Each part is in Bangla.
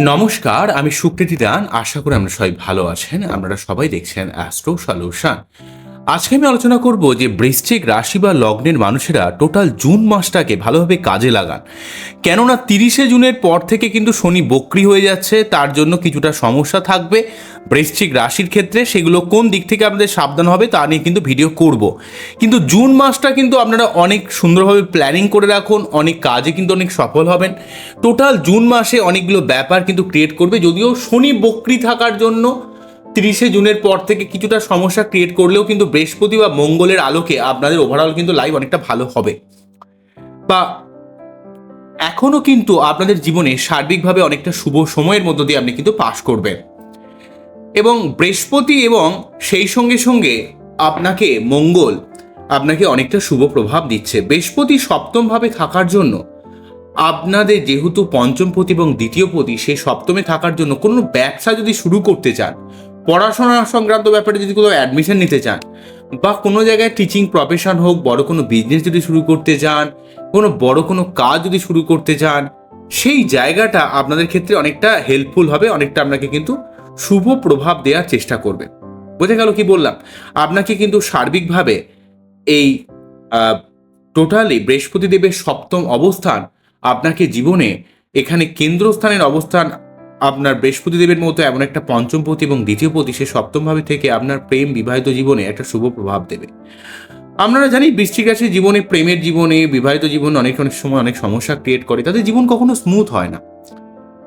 নমস্কার, আমি সুপ্রীতি দান। আশা করি আমরা সবাই ভালো আছেন। আপনারা সবাই দেখছেন অ্যাস্ট্রো সলিউশন আজকে আমি আলোচনা করব যে বৃশ্চিক রাশি বা লগ্নের মানুষেরা টোটাল জুন মাসটাকে ভালোভাবে কাজে লাগান। কেননা তিরিশে জুনের পর থেকে কিন্তু শনি বক্রি হয়ে যাচ্ছে, তার জন্য কিছুটা সমস্যা থাকবে। বৃশ্চিক রাশির ক্ষেত্রে সেগুলো কোন দিক থেকে আপনাদের সাবধান হবে তা নিয়ে কিন্তু ভিডিও করব। কিন্তু জুন মাসটা কিন্তু আপনারা অনেক সুন্দরভাবে প্ল্যানিং করে রাখুন, অনেক কাজে কিন্তু অনেক সফল হবেন। টোটাল জুন মাসে অনেকগুলো ব্যাপার কিন্তু ক্রিয়েট করবে, যদিও শনি বক্রি থাকার জন্য তিরিশে জুনের পর থেকে কিছুটা সমস্যা ক্রিয়েট করলেও কিন্তু বৃহস্পতি বা মঙ্গলের আলোকে আপনাদের ওভারঅল কিন্তু লাইফ অনেকটা ভালো হবে। বা এখনও কিন্তু আপনাদের জীবনে সার্বিকভাবে অনেকটা শুভ সময়ের মধ্য দিয়ে আপনি কিন্তু পাশ করবেন। এবং বৃহস্পতি এবং সেই সঙ্গে সঙ্গে আপনাকে মঙ্গল আপনাকে অনেকটা শুভ প্রভাব দিচ্ছে। বৃহস্পতি সপ্তমভাবে থাকার জন্য আপনাদের যেহেতু পঞ্চম পতি এবং দ্বিতীয় পতি সেই সপ্তমে থাকার জন্য কোনো ব্যবসা যদি শুরু করতে চান পড়াশোনা সংক্রান্ত ব্যাপারে যদি কোনো অ্যাডমিশন নিতে চান, বা কোনো জায়গায় টিচিং প্রফেশন হোক, বড় কোনো বিজনেস যদি শুরু করতে চান, কোনো বড় কোনো কাজ যদি শুরু করতে চান, সেই জায়গাটা আপনাদের ক্ষেত্রে অনেকটা হেল্পফুল হবে, অনেকটা আপনাকে কিন্তু শুভ প্রভাব দেওয়ার চেষ্টা করবে। বোঝা গেল কি বললাম? আপনাকে কিন্তু সার্বিকভাবে এই টোটালি বৃহস্পতিদেবের সপ্তম অবস্থান আপনাকে জীবনে এখানে কেন্দ্রস্থানের অবস্থান আপনার বৃহস্পতি দেবের মতো এমন একটা পঞ্চম পতি এবং দ্বিতীয় পতি, সে সপ্তমভাবে থেকে আপনার প্রেম বিবাহিত জীবনে একটা শুভ প্রভাব দেবে। আপনারা জানি বৃশ্চিক রাশির জীবনে প্রেমের জীবনে, বিবাহিত জীবনে অনেক অনেক সময় অনেক সমস্যা ক্রিয়েট করে, তাদের জীবন কখনো স্মুথ হয় না।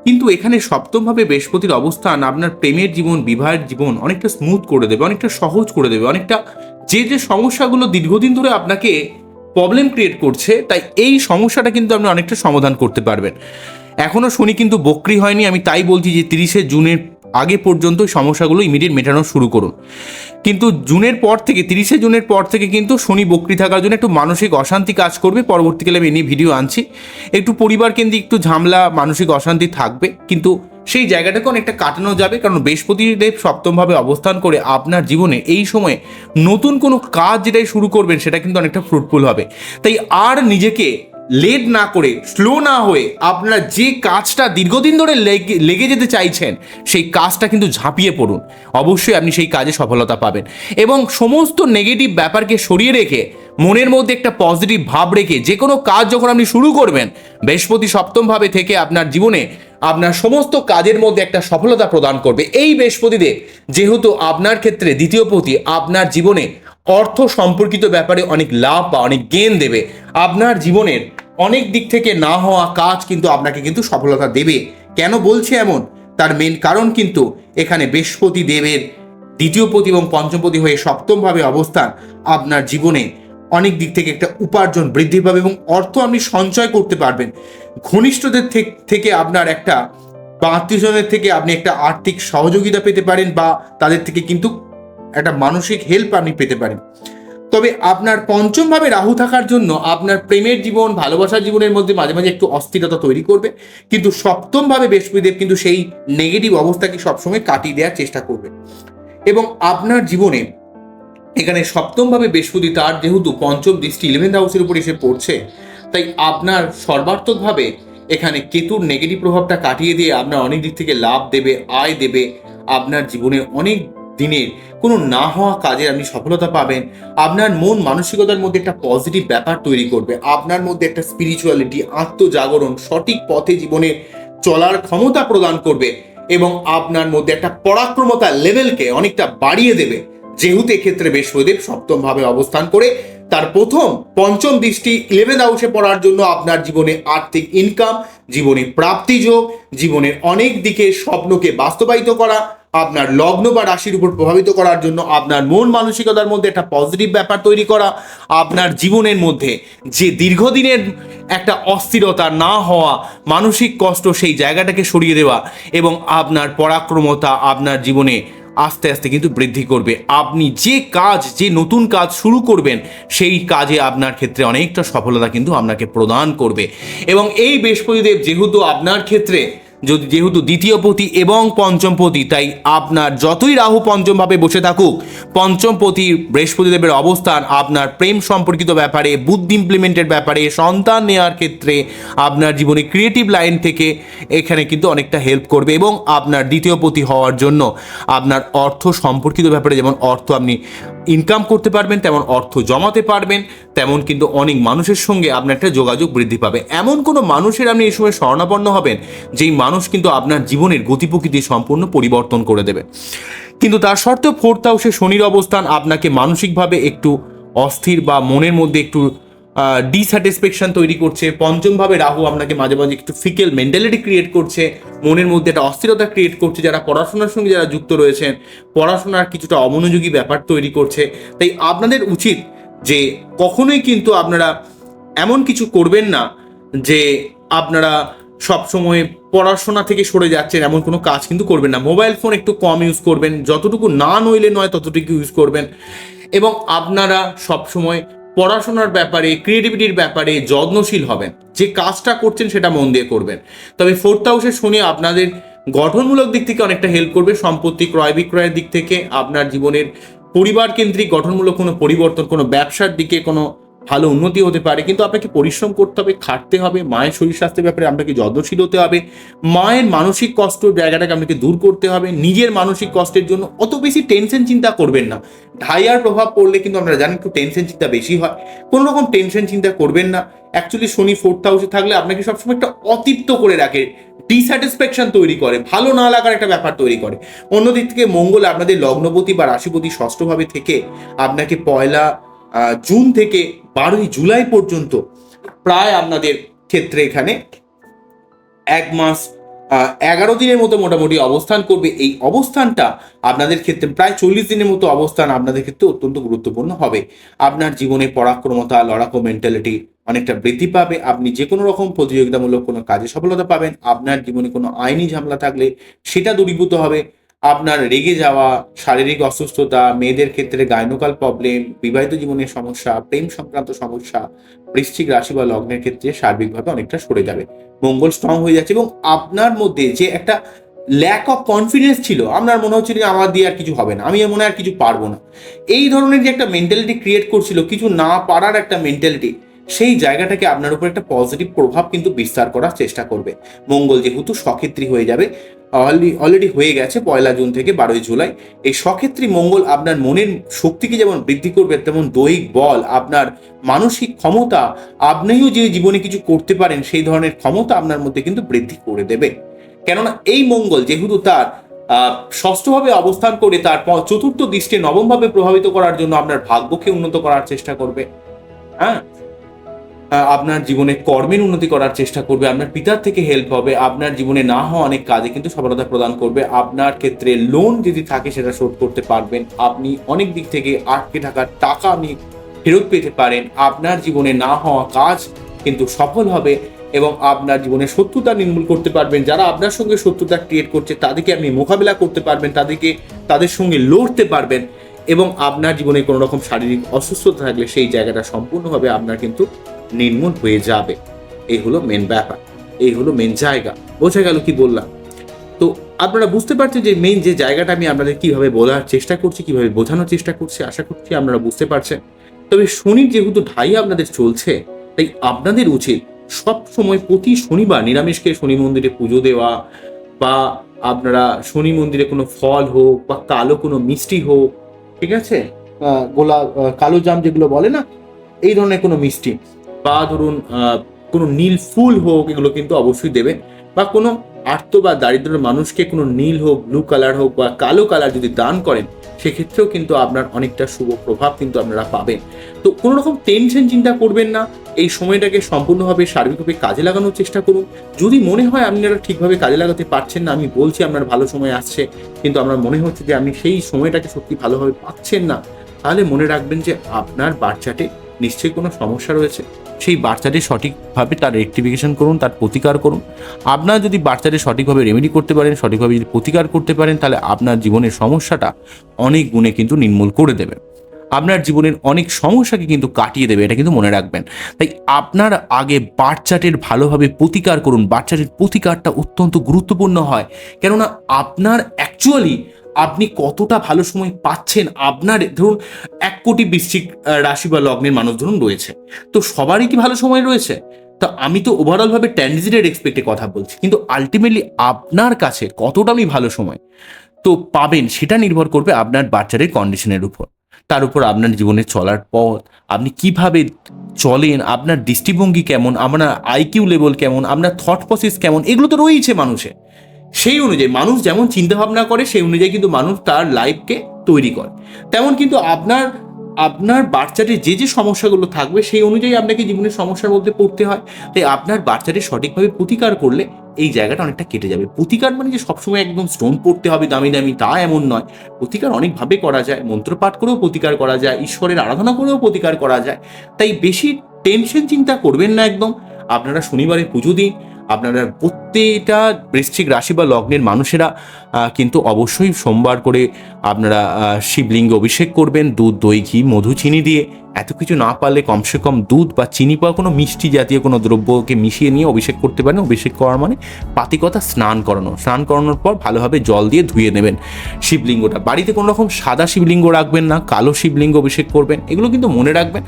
কিন্তু এখানে সপ্তমভাবে বৃহস্পতির অবস্থান আপনার প্রেমের জীবন, বিবাহের জীবন অনেকটা স্মুথ করে দেবে, অনেকটা সহজ করে দেবে, অনেকটা যে যে সমস্যাগুলো দীর্ঘদিন ধরে আপনাকে প্রবলেম ক্রিয়েট করছে, তাই এই সমস্যাটা কিন্তু আপনি অনেকটা সমাধান করতে পারবেন। এখনও শনি কিন্তু বক্রি হয়নি, আমি তাই বলছি যে তিরিশে জুনের আগে পর্যন্ত সমস্যাগুলো ইমিডিয়েট মেটানো শুরু করুন। কিন্তু জুনের পর থেকে, তিরিশে জুনের পর থেকে কিন্তু শনি বক্রি থাকার জন্য একটু মানসিক অশান্তি কাজ করবে। পরবর্তীকালে আমি এ নিয়ে ভিডিও আনছি। একটু পরিবার কেন্দ্রিক একটু ঝামলা, মানসিক অশান্তি থাকবে, কিন্তু সেই জায়গাটাকে অনেকটা কাটানো যাবে, কারণ বৃহস্পতিদেব সপ্তমভাবে অবস্থান করে আপনার জীবনে এই সময়ে নতুন কোনো কাজ যেটাই শুরু করবেন, সেটা কিন্তু অনেকটা ফ্রুটফুল হবে। তাই আর নিজেকে লেট না করে স্লো না হয়ে আপনারা যে কাজটা দীর্ঘদিন ধরে লেগে যেতে চাইছেন, সেই কাজটা কিন্তু ঝাঁপিয়ে পড়ুন। অবশ্যই আপনি সেই কাজে সফলতা পাবেন। এবং সমস্ত নেগেটিভ ব্যাপারকে সরিয়ে রেখে, মনের মধ্যে একটা পজিটিভ ভাব রেখে, যে কোনো কাজ যখন আপনি শুরু করবেন, বৃহস্পতি সপ্তমভাবে থেকে আপনার জীবনে আপনার সমস্ত কাজের মধ্যে একটা সফলতা প্রদান করবে। এই বৃহস্পতিদেব যেহেতু আপনার ক্ষেত্রে দ্বিতীয় পতি, আপনার জীবনে অর্থ সম্পর্কিত ব্যাপারে অনেক লাভ বা অনেক গেন দেবে। আপনার জীবনের অনেক দিক থেকে না হওয়া কাজ কিন্তু আপনাকে কিন্তু সফলতা দেবে। কেন বলছে এমন? তার মেন কারণ কিন্তু এখানে বৃহস্পতি দেবের দ্বিতীয় পতি এবং পঞ্চমপতি হয়ে সপ্তমভাবে অবস্থান আপনার জীবনে অনেক দিক থেকে একটা উপার্জন বৃদ্ধি পাবে এবং অর্থ আপনি সঞ্চয় করতে পারবেন। ঘনিষ্ঠদের থেক- আপনার একটা বা আত্মীয়স্বজনের থেকে আপনি একটা আর্থিক সহযোগিতা পেতে পারেন বা তাদের থেকে কিন্তু একটা মানসিক হেল্প আপনি পেতে পারেন। তবে আপনার পঞ্চমভাবে রাহু থাকার জন্য আপনার প্রেমের জীবন, ভালোবাসার জীবনের মধ্যে মাঝে মাঝে একটু অস্থিরতা তৈরি করবে। কিন্তু সপ্তমভাবে বৃহস্পতিদেব কিন্তু সেই নেগেটিভ অবস্থাকে সবসময় কাটিয়ে দেওয়ার চেষ্টা করবে। এবং আপনার জীবনে এখানে সপ্তমভাবে বৃহস্পতি তার যেহেতু পঞ্চম দৃষ্টি ইলেভেন্থ হাউসের উপর এসে পড়ছে, তাই আপনার সর্বার্থকভাবে এখানে কেতুর নেগেটিভ প্রভাবটা কাটিয়ে দিয়ে আপনার অনেক দিক থেকে লাভ দেবে, আয় দেবে, আপনার জীবনে অনেক দিনের কোনো না হওয়া কাজে আপনি সফলতা পাবেন। আপনার মন মানসিকতার মধ্যে একটা পজিটিভ ব্যাপার তৈরি করবে। আপনার মধ্যে একটা স্পিরিচুয়ালিটি আত্মজাগরণ সঠিক পথে জীবনে চলার ক্ষমতা প্রদান করবে এবং আপনার মধ্যে একটা পরাক্রমতা লেভেলকে অনেকটা বাড়িয়ে দেবে। যেহেতু এক্ষেত্রে বৃহস্পতিদেব সপ্তম ভাবে অবস্থান করে তার প্রথম পঞ্চম দৃষ্টি ইলেভেন হাউসে পড়ার জন্য আপনার জীবনে আর্থিক ইনকাম জীবনে প্রাপ্তিযোগ জীবনের অনেক দিকে স্বপ্নকে বাস্তবায়িত করা, আপনার লগ্ন বা রাশির উপর প্রভাবিত করার জন্য আপনার মন মানসিকতার মধ্যে একটা পজিটিভ ব্যাপার তৈরি করা, আপনার জীবনের মধ্যে যে দীর্ঘদিনের একটা অস্থিরতা না হওয়া, মানসিক কষ্ট সেই জায়গাটাকে সরিয়ে দেওয়া এবং আপনার পরাক্রমতা আপনার জীবনে আস্তে আস্তে কিন্তু বৃদ্ধি করবে। আপনি যে কাজ, যে নতুন কাজ শুরু করবেন, সেই কাজে আপনার ক্ষেত্রে অনেকটা সফলতা কিন্তু আপনাকে প্রদান করবে। এবং এই বৃহস্পতিদেব যেহেতু আপনার ক্ষেত্রে যদি যেহেতু দ্বিতীয় পতি এবং পঞ্চম পতি, তাই আপনার যতই রাহু পঞ্চম ভাবে বসে থাকুক, পঞ্চম পতি বৃহস্পতিদেবের অবস্থান আপনার প্রেম সম্পর্কিত ব্যাপারে, বুদ্ধি ইমপ্লিমেন্টের ব্যাপারে, সন্তান নেওয়ার ক্ষেত্রে আপনার জীবনে ক্রিয়েটিভ লাইন থেকে এখানে কিন্তু অনেকটা হেল্প করবে এবং আপনার দ্বিতীয় পতি হওয়ার জন্য আপনার অর্থ সম্পর্কিত ব্যাপারে যেমন অর্থ আপনি ইনকাম করতে পারবেন, তেমন অর্থ জমাতে পারবেন, তেমন কিন্তু অনেক মানুষের সঙ্গে আপনার একটা যোগাযোগ বৃদ্ধি পাবে। এমন কোনো মানুষের আপনি এই সময় শরণাপন্ন হবেন, যেই মানুষ কিন্তু আপনার জীবনের গতি প্রকৃতি সম্পূর্ণ পরিবর্তন করে দেবে। কিন্তু তার সত্ত্বেও ফোর্থ হাউসে শনির অবস্থান, আপনাকে মানসিকভাবে একটু অস্থির বা মনের মধ্যে একটু ডিস্যাটিসফ্যাকশন তৈরি করছে। পঞ্চমভাবে রাহু আপনাকে মাঝে মাঝে একটু ফিকেল মেন্টালিটি ক্রিয়েট করছে। মনের মধ্যে একটা অস্থিরতা ক্রিয়েট করছে। যারা পড়াশোনার সঙ্গে যারা যুক্ত রয়েছেন, পড়াশোনার কিছুটা অমনোযোগী ব্যাপার তৈরি করছে। তাই আপনাদের উচিত যে কখনোই কিন্তু আপনারা এমন কিছু করবেন না যে আপনারা সবসময় পড়াশোনা থেকে সরে যাচ্ছেন, এমন কোনো কাজ কিন্তু করবেন না। মোবাইল ফোন একটু কম ইউজ করবেন, যতটুকু না নইলে নয় ততটুকু ইউজ করবেন। এবং আপনারা সবসময় পড়াশোনার ব্যাপারে ক্রিয়েটিভিটির ব্যাপারে যত্নশীল হবেন। যে কাজটা করছেন সেটা মন দিয়ে করবেন। তবে ফোর্থ হাউসে শুনে আপনাদের গঠনমূলক দিক থেকে অনেকটা হেল্প করবে। সম্পত্তি ক্রয় বিক্রয়ের দিক থেকে আপনার জীবনের পরিবার কেন্দ্রিক গঠনমূলক কোনো পরিবর্তন, কোনো ব্যবসার দিকে কোনো ভালো উন্নতি হতে পারে, কিন্তু আপনাকে পরিশ্রম করতে হবে, খাটতে হবে, মায়ের শরীর স্বাস্থ্যের ব্যাপারে আপনাকে যত্নশীল হতে হবে, মায়ের মানসিক কষ্ট জায়গাটাকে আপনাকে দূর করতে হবে, নিজের মানসিক কষ্টের জন্য অত বেশি টেনশন চিন্তা করবেন না। ঢাইয়ার প্রভাব পড়লে কিন্তু আপনারা জানেন একটু টেনশন চিন্তা বেশি হয়। কোনো রকম টেনশন চিন্তা করবেন না। অ্যাকচুয়ালি শনি ফোর্থ হাউসে থাকলে আপনাকে সবসময় একটা অতৃপ্ত করে রাখে ডিস্যাটিসফ্যাকশন তৈরি করে, ভালো না লাগার একটা ব্যাপার তৈরি করে। অন্যদিক থেকে মঙ্গল আপনাদের লগ্নপতি বা রাশিপতি ষষ্ঠভাবে থেকে আপনাকে পয়লা জুন থেকে বারোই জুলাই পর্যন্ত প্রায় আপনাদের ক্ষেত্রে এখানে এক মাস এগারো দিনের মতো মোটামুটি অবস্থান করবে। এই অবস্থানটা আপনাদের ক্ষেত্রে প্রায় চল্লিশ দিনের মতো অবস্থান আপনাদের ক্ষেত্রে অত্যন্ত গুরুত্বপূর্ণ হবে। আপনার জীবনে পরাক্রমতা, লড়াকো মেন্টালিটি অনেকটা বৃদ্ধি পাবে। আপনি যে কোনো রকম প্রতিযোগিতামূলক কোনো কাজে সফলতা পাবেন। আপনার জীবনে কোনো আইনি ঝামেলা থাকলে সেটা দূরীভূত হবে। আপনার রেগে যাওয়া, শারীরিক অসুস্থতা, মেয়েদের ক্ষেত্রে গাইনোকাল প্রবলেম বিবাহিত জীবনের সমস্যা, প্রেম সংক্রান্ত সমস্যা, বৃশ্চিক রাশি বা লগ্নের ক্ষেত্রে সার্বিকভাবে অনেকটা সরে যাবে। মঙ্গল স্ট্রং হয়ে যাচ্ছে এবং আপনার মধ্যে যে একটা ল্যাক অফ কনফিডেন্স ছিল, আপনার মনে হচ্ছিল যে আমার দিয়ে আর কিছু হবে না, আমি মনে হয় আর কিছু পারব না। এই ধরনের যে একটা মেন্টালিটি ক্রিয়েট করছিল, কিছু না পারার একটা মেন্টালিটি সেই জায়গাটাকে আপনার উপর একটা পজিটিভ প্রভাব কিন্তু বিস্তার করার চেষ্টা করবে। মঙ্গল যেহেতু সক্ষেত্রী হয়ে যাবে অলরেডি হয়ে গেছে পয়লা জুন থেকে বারোই জুলাই। এই সক্ষেত্রী মঙ্গল আপনার মনের শক্তিকে যেমন বৃদ্ধি করবে, তেমন দৈহিক বল, আপনার মানসিক ক্ষমতা, আপনিও যে জীবনে কিছু করতে পারেন, সেই ধরনের ক্ষমতা আপনার মধ্যে কিন্তু বৃদ্ধি করে দেবে। কেননা এই মঙ্গল যেহেতু তার ষষ্ঠভাবে অবস্থান করে তার চতুর্থ দৃষ্টি নবমভাবে প্রভাবিত করার জন্য আপনার ভাগ্যকে উন্নত করার চেষ্টা করবে। হ্যাঁ? আপনার জীবনে কর্মের উন্নতি করার চেষ্টা করবে, আপনার পিতার থেকে হেল্প হবে, আপনার জীবনে না হওয়া অনেক কাজে কিন্তু সফলতা প্রদান করবে, আপনার ক্ষেত্রে লোন যদি থাকে সেটা শোধ করতে পারবেন, আপনি অনেক দিক থেকে আটকে থাকা টাকা আপনি ফেরত পেতে পারেন, আপনার জীবনে না হওয়া কাজ কিন্তু সফল হবে এবং আপনার জীবনে শত্রুতা নির্মূল করতে পারবেন, যারা আপনার সঙ্গে শত্রুতা ক্রিয়েট করছে তাদেরকে আপনি মোকাবিলা করতে পারবেন, তাদেরকে, তাদের সঙ্গে লড়তে পারবেন এবং আপনার জীবনে কোনো রকম শারীরিক অসুস্থতা থাকলে সেই জায়গাটা সম্পূর্ণভাবে আপনার কিন্তু নির্মূল হয়ে যাবে। এই হলো মেন ব্যাপার, এই হলো মেন জায়গা। বোঝা গেল কি বললাম? তো আপনারা বুঝতে পারছেন যে মেইন যে জায়গাটা আমি আপনাদের কীভাবে বলার চেষ্টা করছি, কীভাবে বোঝানোর চেষ্টা করছি, আশা করছি আপনারা বুঝতে পারছেন। তবে শনির যেহেতু ঢাই আপনাদের চলছে, তাই আপনাদের উচিত সব সময় প্রতি শনিবার নিরামিষকে শনি মন্দিরে পুজো দেওয়া বা আপনারা শনি মন্দিরে কোনো ফল হোক বা কালো কোনো মিষ্টি হোক, ঠিক আছে? গোলা কালো জাম যেগুলো বলে না, এই ধরনের কোনো মিষ্টি। বা ধরুন কোনো নীল ফুল হোক, এগুলো কিন্তু অবশ্যই দেবেন। বা কোনো আর্ত বা দারিদ্র মানুষকে কোনো নীল হোক, ব্লু কালার হোক বা কালো কালার যদি দান করেন, সেক্ষেত্রেও কিন্তু আপনার অনেকটা শুভ প্রভাব কিন্তু আপনারা পাবেন। তো কোনো রকম টেনশন চিন্তা করবেন না, এই সময়টাকে সম্পূর্ণভাবে সার্বিকভাবে কাজে লাগানোর চেষ্টা করুন। যদি মনে হয় আপনারা ঠিকভাবে কাজে লাগাতে পারছেন না, আমি বলছি আপনার ভালো সময় আসছে, কিন্তু আমার মনে হচ্ছে যে আপনি সেই সময়টাকে সত্যি ভালোভাবে পাচ্ছেন না, তাহলে মনে রাখবেন যে আপনার বাচ্চাটে নিশ্চয়ই কোনো সমস্যা রয়েছে। সেই বাচ্চাটি সঠিকভাবে তার রেক্টিফিকেশন করুন, তার প্রতিকার করুন। আপনার যদি বাচ্চাটি সঠিকভাবে রেমেডি করতে পারেন, সঠিকভাবে যদি প্রতিকার করতে পারেন, তাহলে আপনার জীবনের সমস্যাটা অনেক গুণে কিন্তু নির্মূল করে দেবে। আপনার জীবনের অনেক সমস্যাকে কিন্তু কাটিয়ে দেবে, এটা কিন্তু মনে রাখবেন। তাই আপনার আগে বাচ্চাটির ভালোভাবে প্রতিকার করুন। বাচ্চাটির প্রতিকারটা অত্যন্ত গুরুত্বপূর্ণ হয়। কেননা আপনার অ্যাকচুয়ালি আপনি কতটা ভালো সময় পাচ্ছেন? আপনার, ধরুন, এক কোটি বৃশ্চিক রাশি বা লগ্নের মানুষ ধরুন রয়েছে। তো সবারই কি ভালো সময় রয়েছে? তো আমি তো ওভারঅল ভাবে ট্যান্ডিজিটেড এক্সপেক্টে কথা বলছি। কিন্তু আলটিমেটলি আপনার কাছে কতটা আমি ভালো সময়? তো পাবেন, সেটা নির্ভর করবে আপনার বাচ্চাদের কন্ডিশনের উপর। তার উপর আপনার জীবনে চলার পথ, আপনি কীভাবে চলেন, আপনার দৃষ্টিভঙ্গি কেমন, আপনার আইকিউ লেভেল কেমন, আপনার থট প্রসেস কেমন, এগুলো তো রয়েছে মানুষের। সেই অনুযায়ী, মানুষ যেমন চিন্তা ভাবনা করে, সেই অনুযায়ী কিন্তু মানুষ তার লাইফকে তৈরি করে। তেমন কিন্তু আপনার আপনার বাচ্চাটির যে যে সমস্যাগুলো থাকবে, সেই অনুযায়ী আপনাকে জীবনের সমস্যার মধ্যে পড়তে হয়। তাই আপনার বাচ্চাটির সঠিকভাবে প্রতিকার করলে এই জায়গাটা অনেকটা কেটে যাবে। প্রতিকার মানে যে, সবসময় একদম স্টোন পড়তে হবে, দামি দামি, তা এমন নয়। প্রতিকার অনেকভাবে করা যায়, মন্ত্রপাঠ করেও প্রতিকার করা যায়, ঈশ্বরের আরাধনা করেও প্রতিকার করা যায়। তাই বেশি টেনশন চিন্তা করবেন না একদম। আপনারা শনিবারে পুজো দিন, আপনারা প্রত্যেকটা বৃশ্চিক রাশি বা লগ্নের মানুষেরা কিন্তু অবশ্যই সোমবার করে আপনারা শিবলিঙ্গ অভিষেক করবেন, দুধ, দই, ঘি, মধু, চিনি দিয়ে। এত কিছু না পারলে কমসে কম দুধ বা চিনি বা কোনো মিষ্টি জাতীয় কোনো দ্রব্যকে মিশিয়ে নিয়ে অভিষেক করতে পারেন। অভিষেক করার মানে পাতিকতা স্নান করানো। স্নান করানোর পর ভালোভাবে জল দিয়ে ধুয়ে নেবেন শিবলিঙ্গটা। বাড়িতে কোনো রকম সাদা শিবলিঙ্গ রাখবেন না, কালো শিবলিঙ্গ অভিষেক করবেন, এগুলো কিন্তু মনে রাখবেন।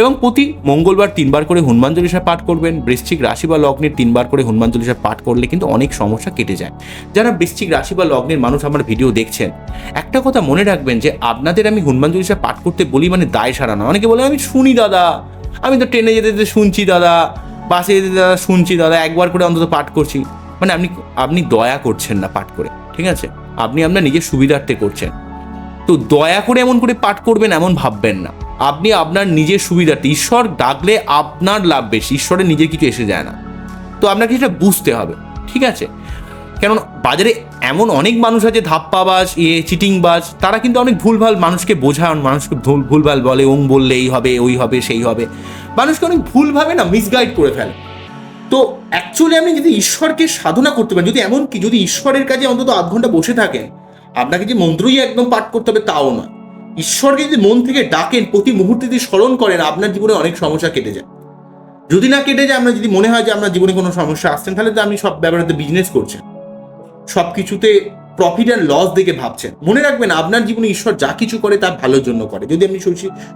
এবং প্রতি মঙ্গলবার তিনবার করে হনুমান চল্লিশা পাঠ করবেন, বৃশ্চিক রাশি বা লগ্নের তিনবার করে হনুমান চল্লিশা পাঠ করলে কিন্তু অনেক সমস্যা কেটে যায়। যারা বৃশ্চিক রাশি বা লগ্নের মানুষ আমার ভিডিও দেখছেন, একটা কথা মনে রাখবেন যে আপনাদের আমি হনুমান চল্লিশা পাঠ করতে বলি মানে দায় সারানো অনেকে বলে, আমি শুনি দাদা, আমি তো ট্রেনে যেতে যেতে শুনছি দাদা, বাসে যেতে দাদা শুনছি দাদা, একবার করে অন্তত পাঠ করছি। মানে আপনি আপনি দয়া করছেন না পাঠ করে, ঠিক আছে? আপনি আপনার নিজের সুবিধার্থে করছেন। তো দয়া করে এমন করে পাঠ করবেন এমন ভাববেন না। আপনি আপনার নিজের সুবিধার্থে, ঈশ্বর ডাকলে আপনার লাভ বেশি, ঈশ্বরের নিজের কিছু এসে যায় না। তো আপনাকে সেটা বুঝতে হবে, ঠিক আছে? কারণ বাজারে এমন অনেক মানুষ আছে, ধাপ্পাবাজ ইয়ে চিটিংবাজ, তারা কিন্তু অনেক ভুলভাল মানুষকে বোঝান, মানুষকে ভুল, ভুলভাল বলে, ওং বললে এই হবে, ওই হবে, সেই হবে। মানুষকে অনেক ভুলভাবে না মিসগাইড করে ফেলে। তো অ্যাকচুয়ালি আপনি যদি ঈশ্বরকে সাধনা করতে পারেন, যদি এমন কি, যদি ঈশ্বরের কাজে অন্তত আধ ঘণ্টা বসে থাকেন, আপনাকে যে মন্ত্রই একদম পাঠ করতে হবে তাও নয়। ঈশ্বরকে যদি মন থেকে ডাকেন, প্রতি মুহূর্তে যদি স্মরণ করেন, আপনার জীবনে অনেক সমস্যা কেটে যায়। যদি না কেটে যায়, আমরা যদি মনে হয় যে আপনার জীবনে কোনো সমস্যা আসছেন, তাহলে তো আপনি সব ব্যাপারে বিজনেস করছেন। সব কিছুতে প্রফিট আর লস দেখে ভাবছেন। মনে রাখবেন, আপনার জীবনে ঈশ্বর যা কিছু করে তার ভালোর জন্য করে। যদি আপনি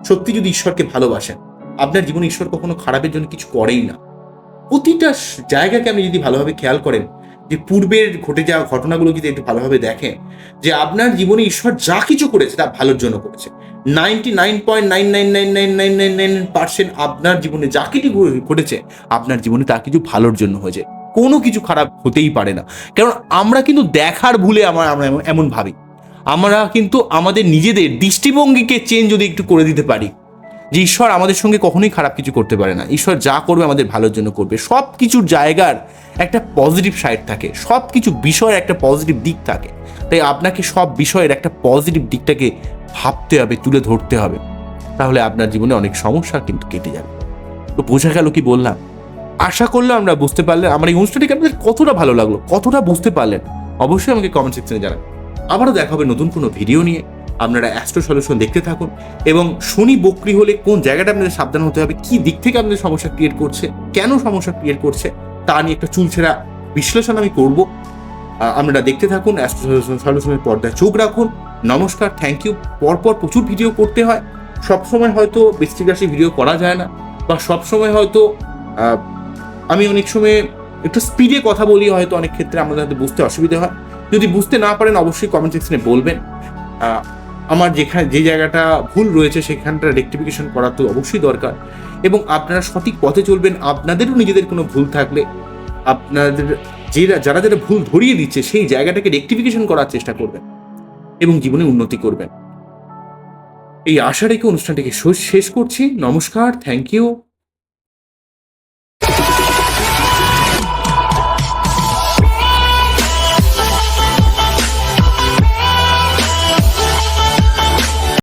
সত্যি যদি ঈশ্বরকে ভালোবাসেন, আপনার জীবনে ঈশ্বর কখনো খারাপের জন্য কিছু করেই না। প্রতিটা জায়গাকে আপনি যদি ভালোভাবে খেয়াল করেন যে পূর্বের ঘটে যাওয়া ঘটনাগুলো যদি একটু ভালোভাবে দেখেন যে আপনার জীবনে ঈশ্বর যা কিছু করেছে তা ভালোর জন্য করেছে। Ninety nine point nine nine nine nine nine nine nine percent আপনার জীবনে যা কিছু ঘটেছে, আপনার জীবনে তা কিছু ভালোর জন্য হয়েছে। কোনো কিছু খারাপ হতেই পারে না। কারণ আমরা কিন্তু দেখার ভুলে আমরা আমরা এমন ভাবি। আমরা কিন্তু আমাদের নিজেদের দৃষ্টিভঙ্গিকে চেঞ্জ যদি একটু করে দিতে পারি যে ঈশ্বর আমাদের সঙ্গে কখনোই খারাপ কিছু করতে পারে না। ঈশ্বর যা করবে আমাদের ভালোর জন্য করবে। সব কিছুর জায়গার একটা পজিটিভ সাইড থাকে। সব কিছু বিষয়ের একটা পজিটিভ দিক থাকে। তাই আপনাকে সব বিষয়ের একটা পজিটিভ দিকটাকে ভাবতে হবে, তুলে ধরতে হবে। তাহলে আপনার জীবনে অনেক সমস্যা কিন্তু কেটে যাবে। তো বোঝা গেল কি বললাম? আশা করলে আমরা বুঝতে পারলেন আমার এই অনুষ্ঠানটিকে আপনাদের কতটা ভালো লাগল, কতটা বুঝতে পারলেন, অবশ্যই আমাকে কমেন্ট সেকশনে জানান আবারও দেখা হবে নতুন কোনো ভিডিও নিয়ে। আপনারা অ্যাস্ট্রো সলিউশন দেখতে থাকুন এবং শনি বক্রি হলে কোন জায়গাটা আপনাদের সাবধান হতে হবে, কি দিক থেকে আপনাদের সমস্যা ক্রিয়েট করছে, কেন সমস্যা ক্রিয়েট করছে, তা নিয়ে একটা চুলছেরা বিশ্লেষণ আমি করব। আপনারা দেখতে থাকুন অ্যাস্ট্রো সলিউশনের পর্দায় চোখ রাখুন। নমস্কার থ্যাংক ইউ পরপর প্রচুর ভিডিও করতে হয়। সবসময় হয়তো বৃষ্টিক রাশি ভিডিও করা যায় না বা সবসময় হয়তো আমি অনেক সময় একটু স্পিডে কথা বলি, হয়তো অনেক ক্ষেত্রে আমাদের হয়তো বুঝতে অসুবিধা হয়। যদি বুঝতে না পারেন, অবশ্যই কমেন্ট সেকশনে বলবেন। আমার যেখানে যে জায়গাটা ভুল রয়েছে সেখানটা রেকটিফিকেশন করা তো অবশ্যই দরকার। এবং আপনারা সঠিক পথে চলবেন, আপনাদেরও নিজেদের কোনো ভুল থাকলে আপনাদের যে যারা যারা ভুল ধরিয়ে দিচ্ছে সেই জায়গাটাকে রেকটিফিকেশন করার চেষ্টা করবেন এবং জীবনে উন্নতি করবেন। এই আশা রেখে অনুষ্ঠানটিকে শেষ করছি। নমস্কার থ্যাংক ইউ